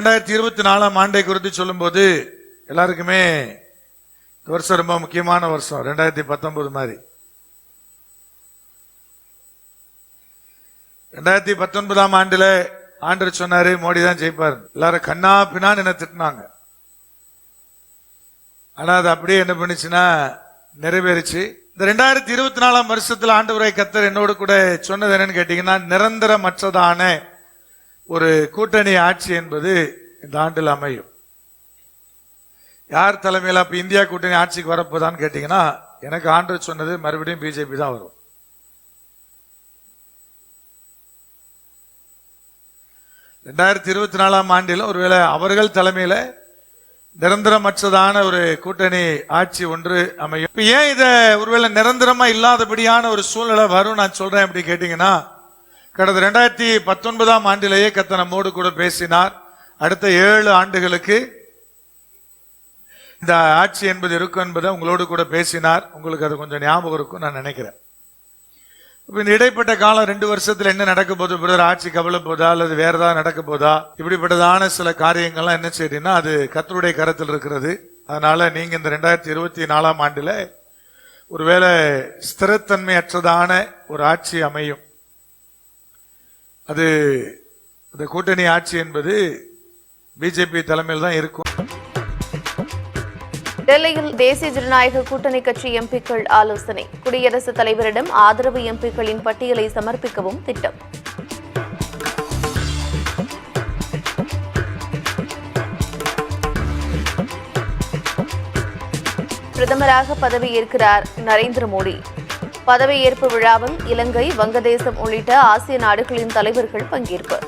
ரெண்டாயிரத்தி இருபத்தி நாலாம் ஆண்டை குறித்து சொல்லும்போது எல்லாருக்குமே இந்த வருஷம் ரொம்ப முக்கியமான வருஷம் ரெண்டாயிரத்தி பத்தொன்பது மாதிரி. ரெண்டாயிரத்தி பத்தொன்பதாம் ஆண்டுல ஆண்டர் சொன்னாரு மோடி தான் ஜெயிப்பார். எல்லாரும் கண்ணா பின்னான்னு என்ன திட்டினாங்க. ஆனா அது அப்படியே என்ன பண்ணுச்சுன்னா நிறைவேறிச்சு. இந்த ரெண்டாயிரத்தி இருபத்தி நாலாம் வருஷத்துல ஆண்டவரை கத்தர் என்னோடு கூட சொன்னது என்னன்னு கேட்டீங்கன்னா நிரந்தரமற்றதான ஒரு கூட்டணி ஆட்சி என்பது இந்த ஆண்டில் அமையும். யார் தலைமையில் அப்போ இந்தியா கூட்டணி ஆட்சிக்கு வரப்போதான்னு கேட்டிங்கன்னா எனக்கு ஆண்டு சொன்னது மறுபடியும் பிஜேபி தான் வரும். ரெண்டாயிரத்தி இருபத்தி நாலாம் ஆண்டில் ஒருவேளை அவர்கள் தலைமையில் நிரந்தரமற்றதான ஒரு கூட்டணி ஆட்சி ஒன்று அமையும். இப்போ ஏன் இதை ஒருவேளை நிரந்தரமாக இல்லாதபடியான ஒரு சூழ்நிலை வரும் நான் சொல்கிறேன் அப்படி கேட்டிங்கன்னா கடந்த ரெண்டாயிரத்தி பத்தொன்பதாம் ஆண்டிலேயே கத்த நம்மோடு கூட பேசினார். அடுத்த ஏழு ஆண்டுகளுக்கு இந்த ஆட்சி என்பது இருக்கும் என்பதை உங்களோடு கூட பேசினார். உங்களுக்கு அது கொஞ்சம் ஞாபகம் இருக்கும் நான் நினைக்கிறேன். இப்போ இந்த இடைப்பட்ட காலம் ரெண்டு வருஷத்தில் என்ன நடக்க போகுது பிரதர் ஆட்சி கவலை போதா அல்லது வேற ஏதாவது நடக்க போதா? இப்படிப்பட்டதான சில காரியங்கள்லாம் என்ன செய்யுதுன்னா அது கத்தருடைய கரத்தில் இருக்கிறது. அதனால நீங்க இந்த ரெண்டாயிரத்தி இருபத்தி நாலாம் ஆண்டுல ஒருவேளை ஸ்திரத்தன்மையற்றதான ஒரு ஆட்சி அமையும். அது இந்த கூட்டணி ஆட்சி என்பது பிஜேபி தலைமையில் தான் இருக்கும். டெல்லியில் தேசிய ஜனநாயக கூட்டணி கட்சி எம்பிக்கள் ஆலோசனை. குடியரசுத் தலைவரிடம் ஆதரவு எம்பிக்களின் பட்டியலை சமர்ப்பிக்கவும் திட்டம். பிரதமராக பதவியேற்கிறார் நரேந்திர மோடி. பதவியேற்பு விழாவில் இலங்கை வங்கதேசம் உள்ளிட்ட ஆசிய நாடுகளின் தலைவர்கள் பங்கேற்பு